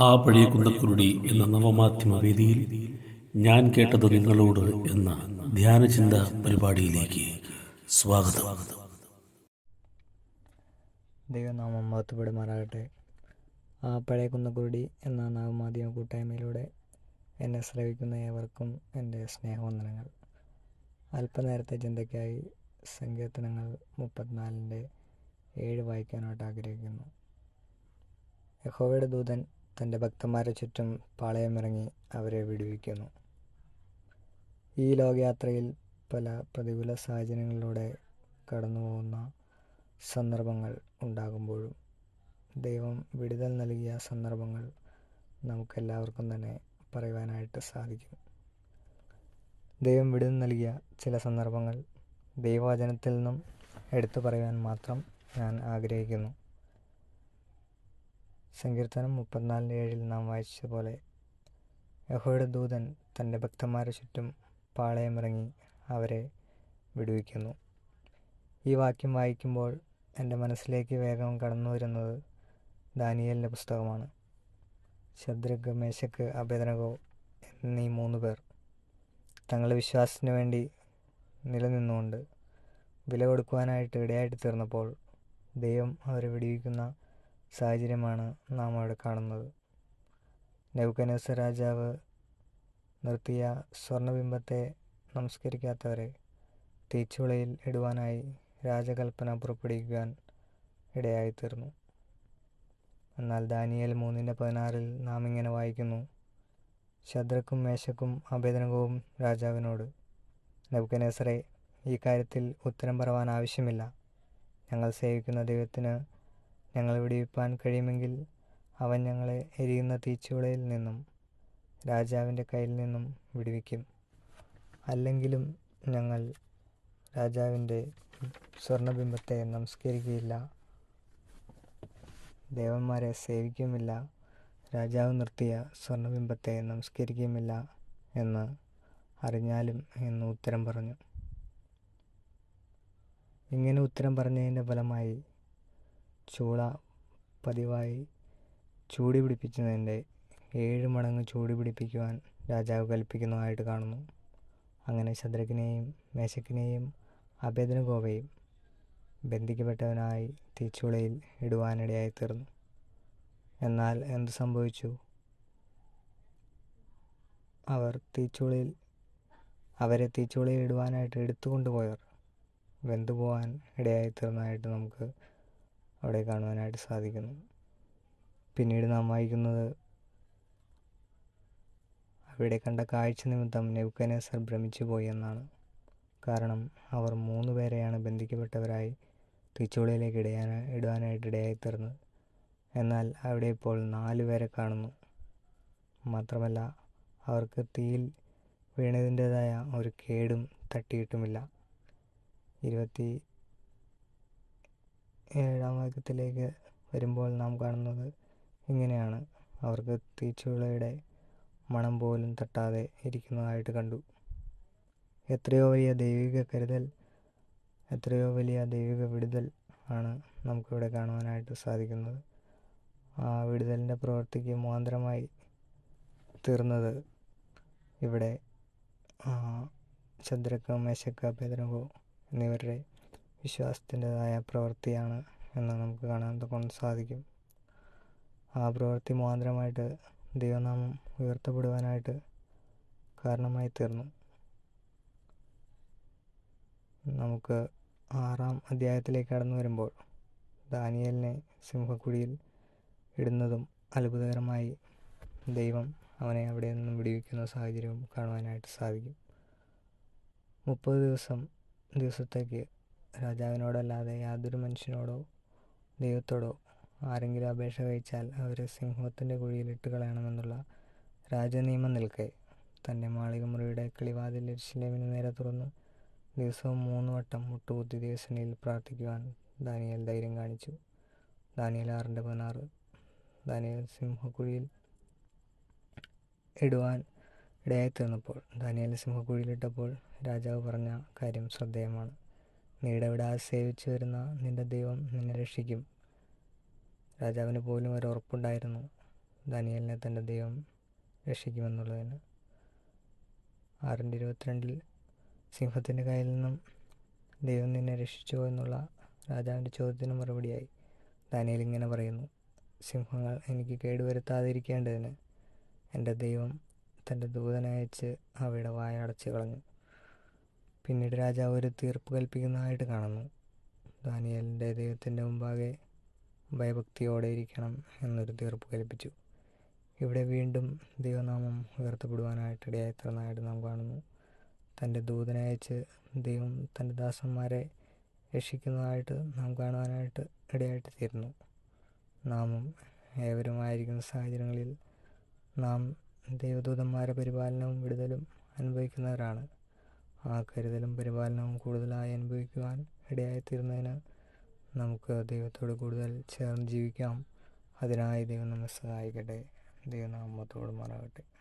ആ പഴയ കുന്തക്കുരുടി എന്ന നവമാധ്യമ വേദിയിൽ ഞാൻ കേട്ടത് നിങ്ങളോട് എന്ന ധ്യാനചിന്ത പരിപാടിയിലേക്ക് സ്വാഗതം. ദൈവനാമം മഹത്വപ്പെടുമാറാകട്ടെ. ആ പഴയ കുന്നക്കുരുടി എന്ന നവമാധ്യമ കൂട്ടായ്മയിലൂടെ എന്നെ ശ്രവിക്കുന്ന ഏവർക്കും എന്റെ സ്നേഹവന്ദനങ്ങൾ. അല്പനേരത്തെ ചിന്തയ്ക്കായി സങ്കീർത്തനങ്ങൾ മുപ്പത്തിനാലിന്റെ ഏഴ് വായിക്കാനായിട്ട് ആഗ്രഹിക്കുന്നു. യഹോവയുടെ ദൂതൻ തന്റെ ഭക്തന്മാരെ ചുറ്റും പാളയമിറങ്ങി അവരെ വിടുവിക്കുന്നു. ഈ ലോകയാത്രയിൽ പല പ്രതികൂല സാഹചര്യങ്ങളിലൂടെ കടന്നു പോകുന്ന സന്ദർഭങ്ങൾ ഉണ്ടാകുമ്പോഴും ദൈവം വിടുതൽ നൽകിയ സന്ദർഭങ്ങൾ നമുക്കെല്ലാവർക്കും തന്നെ പറയുവാനായിട്ട് സാധിക്കും ദൈവം വിടുതൽ നൽകിയ ചില സന്ദർഭങ്ങൾ ദൈവവചനത്തിൽ നിന്നും എടുത്തു പറയുവാൻ മാത്രം ഞാൻ ആഗ്രഹിക്കുന്നു. സങ്കീർത്തനം മുപ്പത്തിനാലിന്റെ ഏഴിൽ നാം വായിച്ചതുപോലെ യഹോയുടെ ദൂതൻ തന്റെ ഭക്തന്മാരെ ചുറ്റും പാളയമിറങ്ങി അവരെ വിടുവിക്കുന്നു. ഈ വാക്യം വായിക്കുമ്പോൾ എന്റെ മനസ്സിലേക്ക് വേഗം കടന്നു വരുന്നത് ദാനിയലിന്റെ പുസ്തകമാണ്. ശദ്രഗ് മേശക്ക് അഭേദനകോ എന്നീ മൂന്ന് പേർ തങ്ങളുടെ വിശ്വാസത്തിന് വേണ്ടി നിലനിന്നുകൊണ്ട് വില കൊടുക്കുവാനായിട്ട് ഇടയായിട്ട് തീർന്നപ്പോൾ ദൈവം അവരെ വെടിവെക്കുന്ന സാഹചര്യമാണ് നാം അവിടെ കാണുന്നത്. നെബുക്കനേസർ രാജാവ് നിർത്തിയ സ്വർണബിംബത്തെ നമസ്കരിക്കാത്തവരെ തീച്ചുളയിൽ ഇടുവാനായി രാജകൽപ്പന പുറപ്പെടുവിക്കാൻ ഇടയായിത്തീർന്നു. എന്നാൽ ദാനിയേൽ മൂന്നിന്റെ പതിനാറിൽ നാം ഇങ്ങനെ വായിക്കുന്നു. ശദ്രക്കും മേശക്കും അഭേദനകവും രാജാവിനോട്. നെബുക്കനേസറെ ഈ കാര്യത്തിൽ ഉത്തരം പറവാൻ ആവശ്യമില്ല. ഞങ്ങൾ സേവിക്കുന്ന ദൈവത്തിന് ഞങ്ങൾ വിടിവിപ്പാൻ കഴിയുമെങ്കിൽ അവൻ ഞങ്ങളെ എരിയുന്ന തീച്ചുളയിൽ നിന്നും രാജാവിന്റെ കയ്യിൽ നിന്നും വിടുവിക്കും. അല്ലെങ്കിലും ഞങ്ങൾ രാജാവിന്റെ സ്വർണബിംബത്തെ നമസ്കരിക്കുകയില്ല. ദേവന്മാരെ സേവിക്കുമില്ല. രാജാവ് നിർത്തിയ സ്വർണബിംബത്തെ നമസ്കരിക്കുമില്ല എന്ന് അറിഞ്ഞാലും എന്ന് ഉത്തരം പറഞ്ഞു. ഇങ്ങനെ ഉത്തരം പറഞ്ഞതിന്റെ ഫലമായി ചൂള പതിവായി ചൂടി പിടിപ്പിച്ചതിന്റെ ഏഴ് മടങ്ങ് ചൂടി പിടിപ്പിക്കുവാൻ രാജാവ് കൽപ്പിക്കുന്നതായിട്ട് കാണുന്നു. അങ്ങനെ ശദ്രക്കിനെയും മേശക്കിനെയും അഭേദനഗോവയും ബന്ധിക്കപ്പെട്ടവനായി തീച്ചുളയിൽ ഇടുവാനിടയായി തീർന്നു. എന്നാൽ എന്ത് സംഭവിച്ചു? അവർ തീച്ചുളയിൽ അവരെ തീച്ചുളയിൽ ഇടുവാനായിട്ട് എടുത്തുകൊണ്ടുപോയവർ വെന്തുപോകാൻ ഇടയായി തീർന്നതായിട്ട് നമുക്ക് അവിടെ കാണുവാനായിട്ട് സാധിക്കുന്നു. പിന്നീട് നാം വായിക്കുന്നത് അവിടെ കണ്ട കാഴ്ച നിമിത്തം നെബുക്കനേസർ ഭ്രമിച്ചു പോയി എന്നാണ്. കാരണം അവർ മൂന്ന് പേരെയാണ് ബന്ധിക്കപ്പെട്ടവരായി തിച്ചോളിയിലേക്ക് ഇടയാൻ ഇടുവാനായിട്ട് ഇടയായി തീർന്നത്. എന്നാൽ അവിടെ ഇപ്പോൾ നാല് പേരെ കാണുന്നു. മാത്രമല്ല അവർക്ക് തീയിൽ വീണതിന്റെതായ ഒരു കേടും തട്ടിയിട്ടുമില്ല. ഇരുപത്തി ഏഴാം വാക്യത്തിലേക്ക് വരുമ്പോൾ നാം കാണുന്നത് ഇങ്ങനെയാണ്. അവർക്ക് തീച്ചുളയുടെ മണം പോലും തട്ടാതെ ഇരിക്കുന്നതായിട്ട് കണ്ടു. എത്രയോ വലിയ ദൈവിക കരുതൽ എത്രയോ വലിയ ദൈവിക വിടുതൽ ആണ് നമുക്കിവിടെ കാണുവാനായിട്ട് സാധിക്കുന്നത്. ആ വിടുതലിന്റെ പ്രവൃത്തിക്ക് മുഖാന്തരമായി തീർന്നത് ഇവിടെ ചന്ദ്രക്ക മേശക്ക പേദനകോ എന്നിവരുടെ വിശ്വാസത്തിന്റെതായ പ്രവൃത്തിയാണ് എന്ന് നമുക്ക് കാണാൻ കൊണ്ട് സാധിക്കും. ആ പ്രവൃത്തി മുഖാന്തരമായിട്ട് ദൈവനാമം ഉയർത്തപ്പെടുവാനായിട്ട് കാരണമായി തീർന്നു. നമുക്ക് ആറാം അധ്യായത്തിലേക്ക് കടന്നു വരുമ്പോൾ ദാനിയലിനെ സിംഹക്കുഴിയിൽ ഇടുന്നതും അത്ഭുതകരമായി ദൈവം അവനെ അവിടെ നിന്നും വിടിവിക്കുന്ന സാഹചര്യവും കാണുവാനായിട്ട് സാധിക്കും. മുപ്പത് ദിവസം ദിവസത്തേക്ക് രാജാവിനോടല്ലാതെ യാതൊരു മനുഷ്യനോടോ ദൈവത്തോടോ ആരെങ്കിലും അപേക്ഷ കഴിച്ചാൽ അവരെ സിംഹത്തിന്റെ കുഴിയിൽ ഇട്ട് കളയണമെന്നുള്ള രാജനിയമം നിൽക്കെ. തന്റെ മാളികമുറിയുടെ കിളിവാതിൽ എരിശിലേമിന് നേരെ തുറന്ന് ദിവസവും മൂന്ന് വട്ടം മുട്ടുകുത്തി ദിവസനയിൽ പ്രാർത്ഥിക്കുവാൻ ദാനിയൽ ധൈര്യം കാണിച്ചു. ദാനിയൽ ആറിന്റെ പതിനാറ്. ദാനിയൽ സിംഹക്കുഴിയിൽ ഇടുവാൻ ഇടയായി തീർന്നപ്പോൾ ദാനിയൽ സിംഹക്കുഴിയിലിട്ടപ്പോൾ രാജാവ് പറഞ്ഞ കാര്യം ശ്രദ്ധേയമാണ്. നീ ഇടവിടാതെ സേവിച്ചു വരുന്ന നിന്റെ ദൈവം നിന്നെ രക്ഷിക്കും. രാജാവിന് പോലും ഒരു ഉറപ്പുണ്ടായിരുന്നു ദാനിയലിനെ തന്റെ ദൈവം രക്ഷിക്കുമെന്നുള്ളതിന്. ആറിന്റെ ഇരുപത്തിരണ്ടിൽ സിംഹത്തിന്റെ കയ്യിൽ നിന്നും ദൈവം നിന്നെ രക്ഷിച്ചോ എന്നുള്ള രാജാവിന്റെ ചോദ്യത്തിന് മറുപടിയായി ദാനിയൽ ഇങ്ങനെ പറയുന്നു സിംഹങ്ങൾ എനിക്ക് കേടുവരുത്താതിരിക്കേണ്ടതിന് എന്റെ ദൈവം തന്റെ ദൂതനയച്ച് അവയുടെ വായ അടച്ചു കളഞ്ഞു. പിന്നീട് രാജാവ് ഒരു തീർപ്പ് കൽപ്പിക്കുന്നതായിട്ട് കാണുന്നു. ദാനിയലിന്റെ ദൈവത്തിന്റെ മുമ്പാകെ ഭയഭക്തിയോടെ ഇരിക്കണം എന്നൊരു തീർപ്പ് കൽപ്പിച്ചു. ഇവിടെ വീണ്ടും ദൈവനാമം ഉയർത്തപ്പെടുവാനായിട്ട് ഇടയായിത്തീർന്നതായിട്ട് നാം കാണുന്നു. തന്റെ ദൂതനയച്ച് ദൈവം തന്റെ ദാസന്മാരെ രക്ഷിക്കുന്നതായിട്ട് നാം കാണുവാനായിട്ട് ഇടയായിട്ട് തീരുന്നു നാമും ഏവരുമായിരിക്കുന്ന സാഹചര്യങ്ങളിൽ നാം ദൈവദൂതന്മാരെ പരിപാലനവും വിടുതലും അനുഭവിക്കുന്നവരാണ്. ആ കരുതലും പരിപാലനവും കൂടുതലായി അനുഭവിക്കുവാൻ ഇടയായിത്തീരുന്നതിന് നമുക്ക് ദൈവത്തോട് കൂടുതൽ ചേർന്ന് ജീവിക്കാം. അതിനായി ദൈവം നമ്മെ സഹായിക്കട്ടെ. ദൈവനാമത്തോട് മാറാകട്ടെ